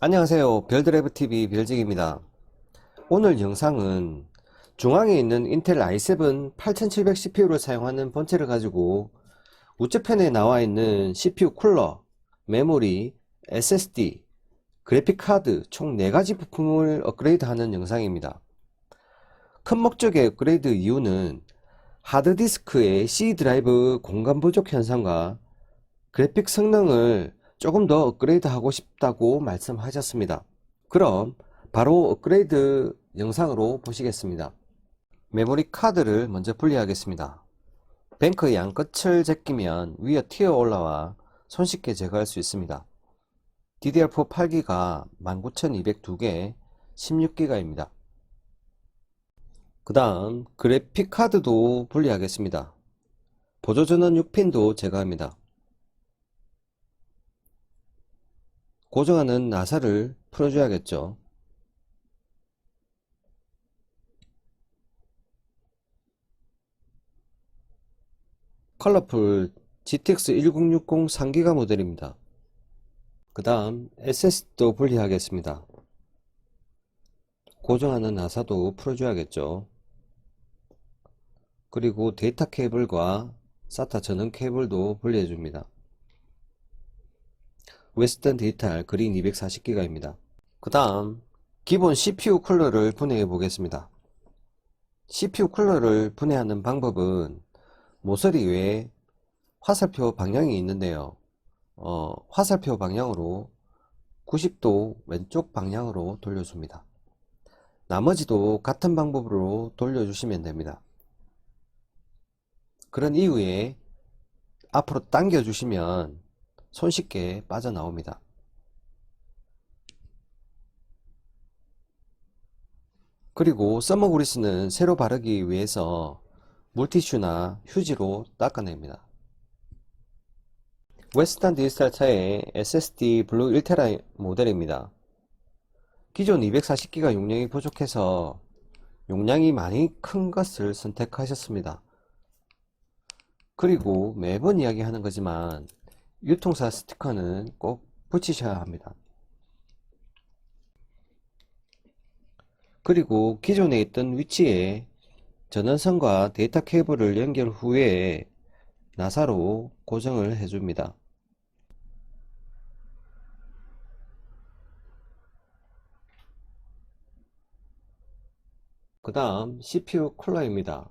안녕하세요. 별드래브TV 별직입니다. 오늘 영상은 중앙에 있는 인텔 i7 8700 CPU를 사용하는 본체를 가지고 우측편에 나와 있는 CPU 쿨러, 메모리, SSD, 그래픽카드 총 4가지 부품을 업그레이드 하는 영상입니다. 큰 목적의 업그레이드 이유는 하드디스크의 C 드라이브 공간 부족 현상과 그래픽 성능을 조금 더 업그레이드 하고 싶다고 말씀하셨습니다. 그럼 바로 업그레이드 영상으로 보시겠습니다. 메모리 카드를 먼저 분리하겠습니다. 뱅크 양 끝을 제끼면 위에 튀어 올라와 손쉽게 제거할 수 있습니다. DDR4 8기가 19202개 16기가입니다. 그 다음 그래픽 카드도 분리하겠습니다. 보조전원 6핀도 제거합니다. 고정하는 나사를 풀어줘야겠죠. 컬러풀 GTX 1060 3기가 모델입니다. 그 다음 SSD도 분리하겠습니다. 고정하는 나사도 풀어줘야겠죠. 그리고 데이터 케이블과 SATA 전원 케이블도 분리해줍니다. 웨스턴 디지털 그린 240기가입니다. 그 다음 기본 CPU 쿨러를 분해해 보겠습니다. CPU 쿨러를 분해하는 방법은 모서리 외에 화살표 방향이 있는데요. 어, 화살표 방향으로 90도 왼쪽 방향으로 돌려줍니다. 나머지도 같은 방법으로 돌려주시면 됩니다. 그런 이후에 앞으로 당겨주시면 손쉽게 빠져나옵니다. 그리고 써머그리스는 새로 바르기 위해서 물티슈나 휴지로 닦아냅니다. 웨스턴 디지털 차의 SSD 블루 1테라 모델입니다. 기존 240기가 용량이 부족해서 용량이 많이 큰 것을 선택하셨습니다. 그리고 매번 이야기하는 거지만 유통사 스티커는 꼭 붙이셔야 합니다. 그리고 기존에 있던 위치에 전원선과 데이터 케이블을 연결 후에 나사로 고정을 해줍니다. 그 다음 CPU 쿨러입니다.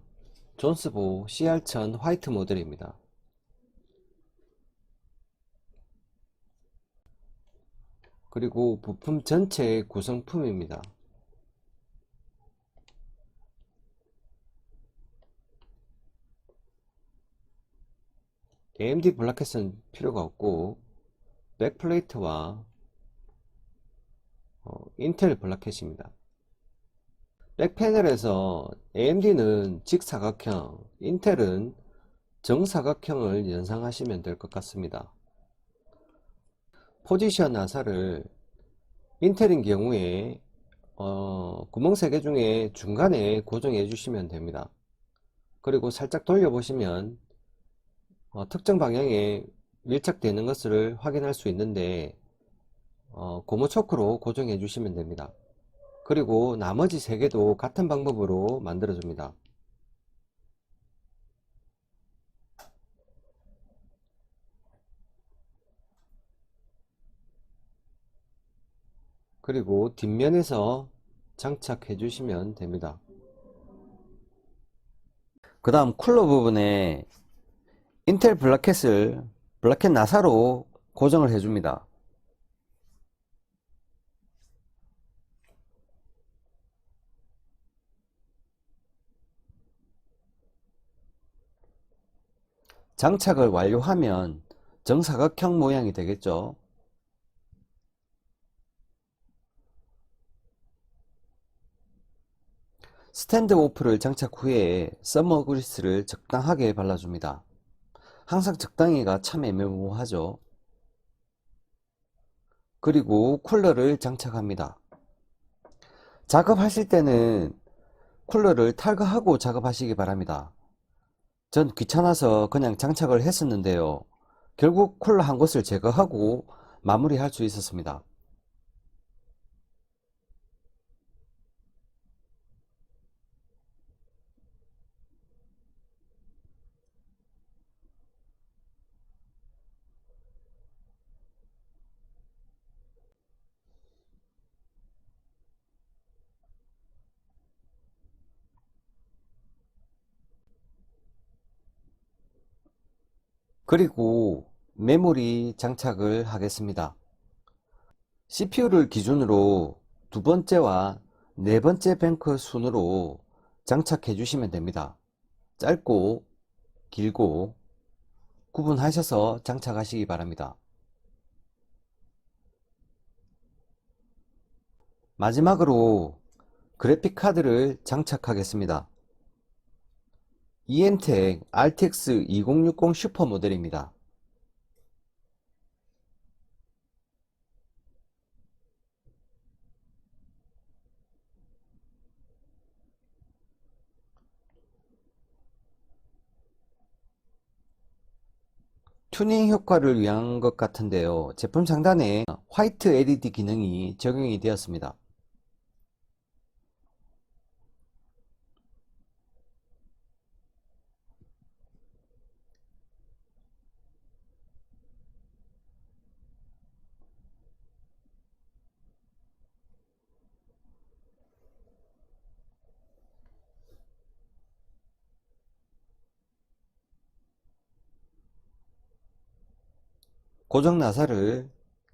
존스보 CR1000 화이트 모델입니다. 그리고 부품 전체의 구성품입니다. AMD 블라켓은 필요가 없고 백플레이트와 어, 인텔 블라켓입니다. 백패널에서 AMD는 직사각형, 인텔은 정사각형을 연상하시면 될 것 같습니다. 포지션 나사를 인텔인 경우에 어, 구멍 3개 중에 중간에 고정해 주시면 됩니다. 그리고 살짝 돌려 보시면 어, 특정 방향에 밀착되는 것을 확인할 수 있는데 어, 고무 초크로 고정해 주시면 됩니다. 그리고 나머지 3개도 같은 방법으로 만들어 줍니다. 그리고 뒷면에서 장착해 주시면 됩니다. 그 다음 쿨러 부분에 인텔 블라켓을 블라켓 나사로 고정을 해줍니다. 장착을 완료하면 정사각형 모양이 되겠죠. 스탠드 오프를 장착 후에 썸머 그리스를 적당하게 발라줍니다. 항상 적당히가 참 애매모호하죠. 그리고 쿨러를 장착합니다. 작업하실 때는 쿨러를 탈거하고 작업하시기 바랍니다. 전 귀찮아서 그냥 장착을 했었는데요. 결국 쿨러 한 곳을 제거하고 마무리할 수 있었습니다. 그리고 메모리 장착을 하겠습니다. CPU를 기준으로 두 번째와 네 번째 뱅크 순으로 장착해 주시면 됩니다. 짧고 길고 구분하셔서 장착하시기 바랍니다. 마지막으로 그래픽 카드를 장착하겠습니다. EMTEC RTX 2060 슈퍼 모델입니다. 튜닝 효과를 위한 것 같은데요. 제품 상단에 화이트 LED 기능이 적용이 되었습니다. 고정 나사를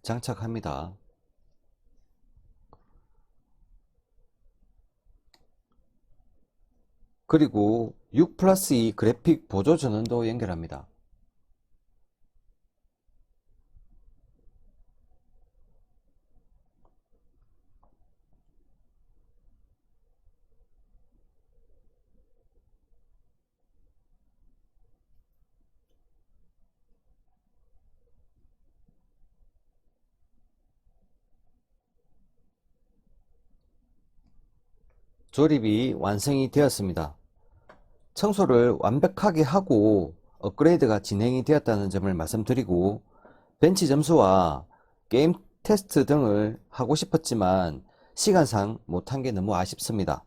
장착합니다. 그리고 6 플러스 2 그래픽 보조 전원도 연결합니다. 조립이 완성이 되었습니다. 청소를 완벽하게 하고 업그레이드가 진행이 되었다는 점을 말씀드리고 벤치 점수와 게임 테스트 등을 하고 싶었지만 시간상 못한 게 너무 아쉽습니다.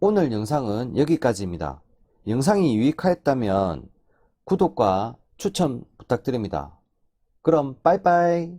오늘 영상은 여기까지입니다. 영상이 유익하였다면 구독과 추천 부탁드립니다. 그럼 빠이빠이